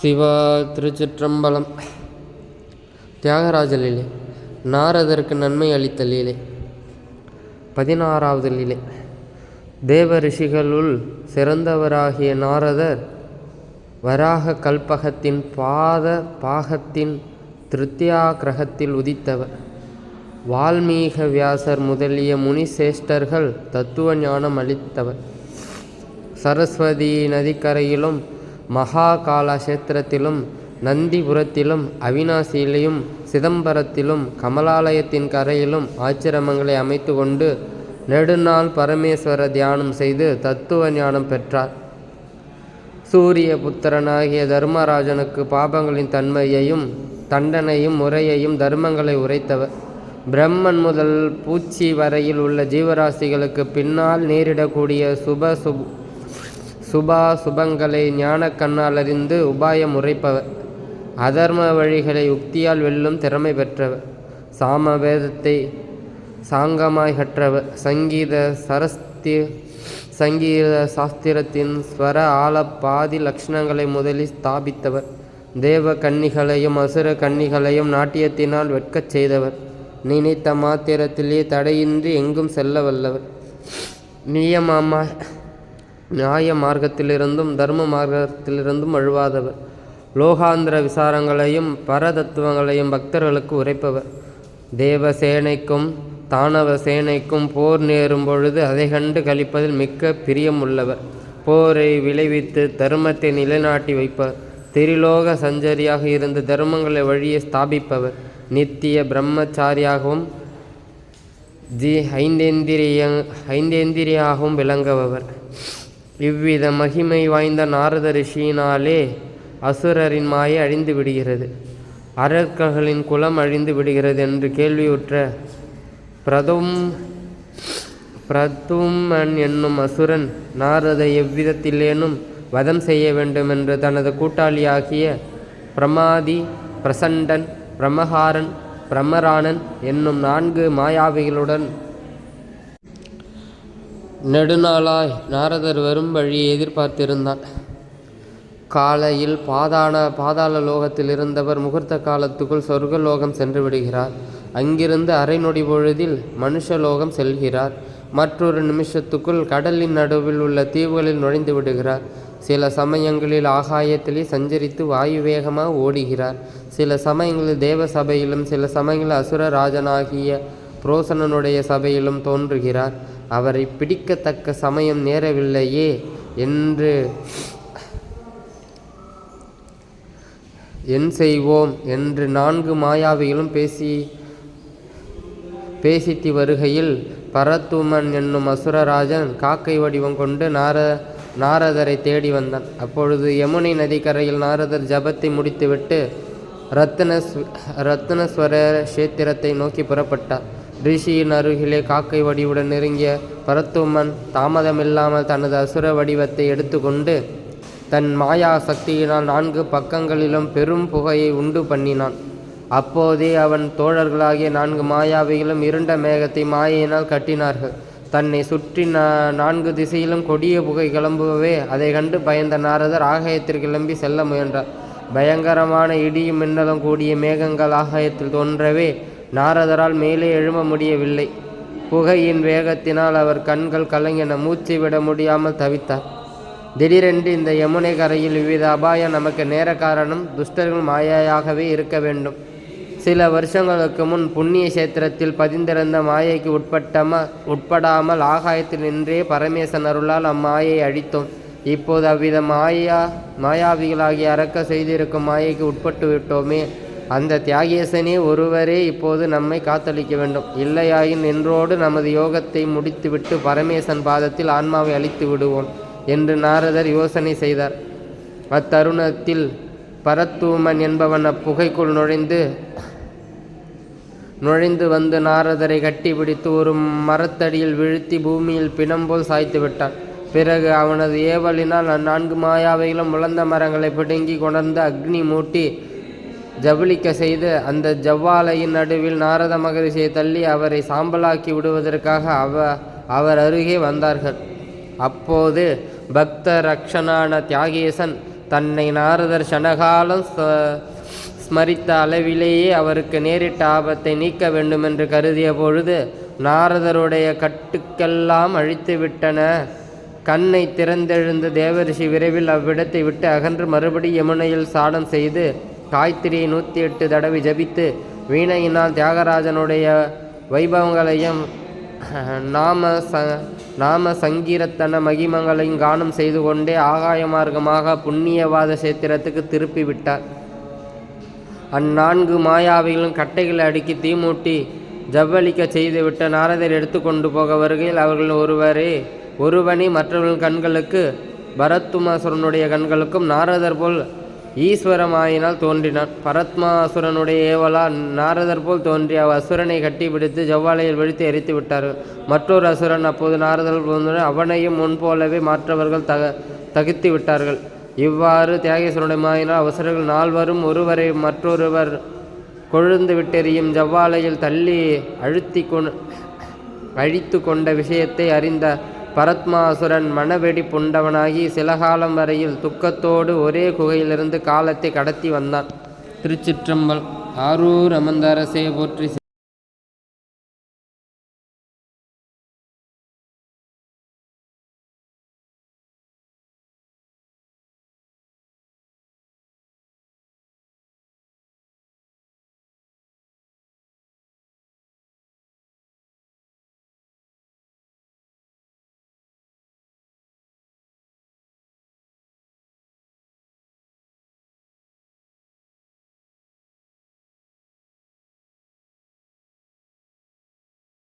சிவா திருச்சிற்றம்பலம். தியாகராஜ லீலை. நாரதருக்கு நன்மை அளித்த லீலை. பதினாறாவது லீலை. தேவ ரிஷிகளுள் சிறந்தவராகிய நாரதர் வராக கல்பகத்தின் பாத பாகத்தின் திருத்தியா கிரகத்தில் உதித்தவர். வால்மீக வியாசர் முதலிய முனிசேஷ்டர்கள் தத்துவ ஞானம் அளித்தவர். சரஸ்வதி நதிக்கரையிலும் மகாகாலக்ஷேத்திரத்திலும் நந்திபுரத்திலும் அவினாசியிலையும் சிதம்பரத்திலும் கமலாலயத்தின் கரையிலும் ஆச்சிரமங்களை அமைத்து கொண்டு நெடுநாள் பரமேஸ்வர தியானம் செய்து தத்துவ ஞானம் பெற்றார். சூரிய புத்திரனாகிய தர்மராஜனுக்கு பாபங்களின் தன்மையையும் தண்டனையும் முறையையும் தர்மங்களை உரைத்தவர். பிரம்மன் முதல் பூச்சி வரையில் உள்ள ஜீவராசிகளுக்கு பின்னால் நேரிடக்கூடிய சுப சுப சுபா சுபங்களை ஞான கண்ணால் அறிந்து உபாயம் உரைப்பவர் அதர்ம வழிகளை உக்தியால் வெல்லும் திறமை பெற்றவர். சாம வேதத்தை சாங்கமாய் கற்றவர். சங்கீத சரஸ்தி சங்கீத சாஸ்திரத்தின் ஸ்வர ஆல பாதி லக்ஷணங்களை முதலில் ஸ்தாபித்தவர். தேவ கன்னிகளையும் அசுர கன்னிகளையும் நாட்டியத்தினால் வெட்கச் செய்தவர். நினைத்த மாத்திரத்திலே தடையின்றி எங்கும் செல்ல வல்லவர். நியமமாக நியாய மார்க்கத்திலிருந்தும் தர்ம மார்க்கத்திலிருந்தும் அழுவாதவர். லோகாந்திர விசாரங்களையும் பரதத்துவங்களையும் பக்தர்களுக்கு உரைப்பவர். தேவ சேனைக்கும் தானவ சேனைக்கும் போர் நேரும் பொழுது அதை கண்டு கழிப்பதில் மிக்க பிரியம் உள்ளவர் போரை விளைவித்து தர்மத்தை நிலைநாட்டி வைப்பவர் திரிலோக சஞ்சரியாக இருந்து தர்மங்களை வழியே ஸ்தாபிப்பவர். நித்திய பிரம்மச்சாரியாகவும் ஜி ஐந்தேந்திரிய ஐந்தேந்திரியாகவும் விளங்குபவர் இவ்வித மகிமை வாய்ந்த நாரத ரிஷியினாலே அசுரரின் மாயை அழிந்து விடுகிறது. அரக்கர்களின் குலம் அழிந்து விடுகிறது என்று கேள்வியுற்ற பிரதும் பிரதுமன் என்னும் அசுரன் நாரதை எவ்விதத்திலேனும் வதம் செய்ய வேண்டுமென்று தனது கூட்டாளியாகிய பிரமாதி பிரசண்டன் பிரம்மஹாரன் பிரம்மராணன் என்னும் நான்கு மாயாவிகளுடன் நெடுநாளாய் நாரதர் வரும் வழியை எதிர்பார்த்திருந்தான். காலையில் பாதாள பாதாள லோகத்தில் இருந்தவர் முகூர்த்த காலத்துக்குள் சொர்க்கலோகம் சென்று விடுகிறார். அங்கிருந்து அரை நொடி பொழுதில் மனுஷலோகம் செல்கிறார். மற்றொரு நிமிஷத்துக்குள் கடலின் நடுவில் உள்ள தீவுகளில் நுழைந்து விடுகிறார். சில சமயங்களில் ஆகாயத்திலே சஞ்சரித்து வாயு வேகமாக ஓடுகிறார். சில சமயங்களில் தேவ சபையிலும் சில சமயங்களில் அசுர ராஜனாகிய புரோசனனுடைய சபையிலும் தோன்றுகிறார். அவரை பிடிக்கத்தக்க சமயம் நேரவில்லையே என்று என் செய்வோம் என்று நான்கு மாயாவிகளும் பேசி பேசித்து வருகையில் பரத்துமன் என்னும் அசுரராஜன் காக்கை வடிவம் கொண்டு நார நாரதரை தேடி வந்தான். அப்பொழுது யமுனை நதிக்கரையில் நாரதர் ஜபத்தை முடித்துவிட்டு ரத்னஸ் ரத்னஸ்வர கஷேத்திரத்தை நோக்கி புறப்பட்டார். ரிஷியின் அருகிலே காக்கை வடிவுடன் நெருங்கிய பரத்துமன் தாமதமில்லாமல் தனது அசுர வடிவத்தை எடுத்துக்கொண்டு தன் மாயா சக்தியினால் நான்கு பக்கங்களிலும் பெரும் புகையை உண்டு பண்ணினான். அப்போதே அவன் தோழர்களாகிய நான்கு மாயாவிகளும் இருண்ட மேகத்தை மாயினால் கட்டினார்கள். தன்னை சுற்றி நான்கு திசையிலும் கொடிய புகை கிளம்புவவே அதை கண்டு பயந்த நாரதர் ஆகாயத்தில் கிளம்பி செல்ல முயன்றார். பயங்கரமான இடியும் மின்னலும் கூடிய மேகங்கள் ஆகாயத்தில் தோன்றவே நாரதரால் மேலே எழும்ப முடியவில்லை. புகையின் வேகத்தினால் அவர் கண்கள் கலங்கின. மூச்சு விட முடியாமல் தவித்தார். திடீரென்று இந்த யமுனை கரையில் விவித அபாயம் நமக்கு நேர காரணம் துஷ்டர்கள் மாயையாகவே இருக்க வேண்டும். சில வருஷங்களுக்கு முன் புண்ணிய சேத்திரத்தில் பதிந்திருந்த மாயைக்கு உட்பட்டம உட்படாமல் ஆகாயத்தில் நின்றே பரமேசன் அருளால் அம்மாயை அழித்தோம். இப்போது அவ்வித மாயா மாயாவிகளாகிய அறக்க செய்திருக்கும் மாயைக்கு உட்பட்டு விட்டோமே அந்த தியாகேசனே ஒருவரே இப்போது நம்மை காத்தளிக்க வேண்டும். இல்லையாயின் நின்றோடு நமது யோகத்தை முடித்துவிட்டு பரமேசன் பாதத்தில் ஆன்மாவை அழித்து விடுவோம் என்று நாரதர் யோசனை செய்தார். அத்தருணத்தில் பரத்தூமன் என்பவன் அப்புகைக்குள் நுழைந்து நுழைந்து வந்து நாரதரை கட்டிப்பிடித்து ஒரு மரத்தடியில் வீழ்த்தி பூமியில் பிணம்போல் சாய்த்து விட்டான். பிறகு அவனது ஏவலினால் அந்நான்கு மாயாவைகளும் முழந்த மரங்களை பிடுங்கி கொணர்ந்து அக்னி மூட்டி ஜவுளிக்க செய்து அந்த ஜவ்வாலையின் நடுவில் நாரத மகரிஷியை தள்ளி அவரை சாம்பலாக்கி விடுவதற்காக அவ அவர் அருகே வந்தார்கள். அப்போது பக்த ரக்ஷனான தியாகேசன் தன்னை நாரதர் சனகாலம் ஸ்மரித்த அளவிலேயே அவருக்கு நேரிட்ட ஆபத்தை நீக்க வேண்டுமென்று கருதிய பொழுது நாரதருடைய கட்டுக்கெல்லாம் அழித்து விட்டன. கண்ணை திறந்தெழுந்த தேவரிஷி விரைவில் அவ்விடத்தை விட்டு அகன்று மறுபடி யமுனையில் சாடம் செய்து காயத்ரியை நூற்றி எட்டு தடவை ஜபித்து வீணையினால் தியாகராஜனுடைய வைபவங்களையும் நாம ச நாம சங்கீரத்தன மகிமங்களையும் கானம் செய்து கொண்டே ஆகாய மார்க்கமாக புண்ணியவாத சேத்திரத்துக்கு திருப்பி விட்டார். அந்நான்கு மாயாவிகளும் கட்டைகளை அடுக்கி தீமூட்டி ஜவ்வளிக்க செய்துவிட்ட நாரதர் எடுத்துக்கொண்டு போக வருகையில் அவர்கள் ஒருவரே ஒருவனே மற்றவர்கள் கண்களுக்கு பரத்துமாசுரனுடைய கண்களுக்கும் நாரதர் போல் ஈஸ்வரமாயினால் தோன்றினான் பரத்மாசுரனுடைய ஏவலா நாரதர் போல் தோன்றி அவ் அசுரனை கட்டிப்பிடித்து ஜவ்வாலையில் விழுத்து எரித்து விட்டார்கள் மற்றொரு அசுரன் அப்போது நாரதர் போன்ற அவனையும் முன்போலவே மாற்றவர்கள் தக தகுத்து விட்டார்கள். இவ்வாறு தியாகேஸ்வரனுடைய மாயினால் அவசரர்கள் நால்வரும் ஒருவரை மற்றொருவர் கொழுந்து விட்டெறியும் ஜவ்வாலையில் தள்ளி அழுத்தி கொண் அழித்து கொண்ட விஷயத்தை அறிந்த பரத்மாசுரன் மனவெடி புண்டவனாகி சில காலம் வரையில் துக்கத்தோடு ஒரே குகையிலிருந்து காலத்தை கடத்தி வந்தான். திருச்சிற்றம்பல் ஆரூர் அமர்ந்த போற்றி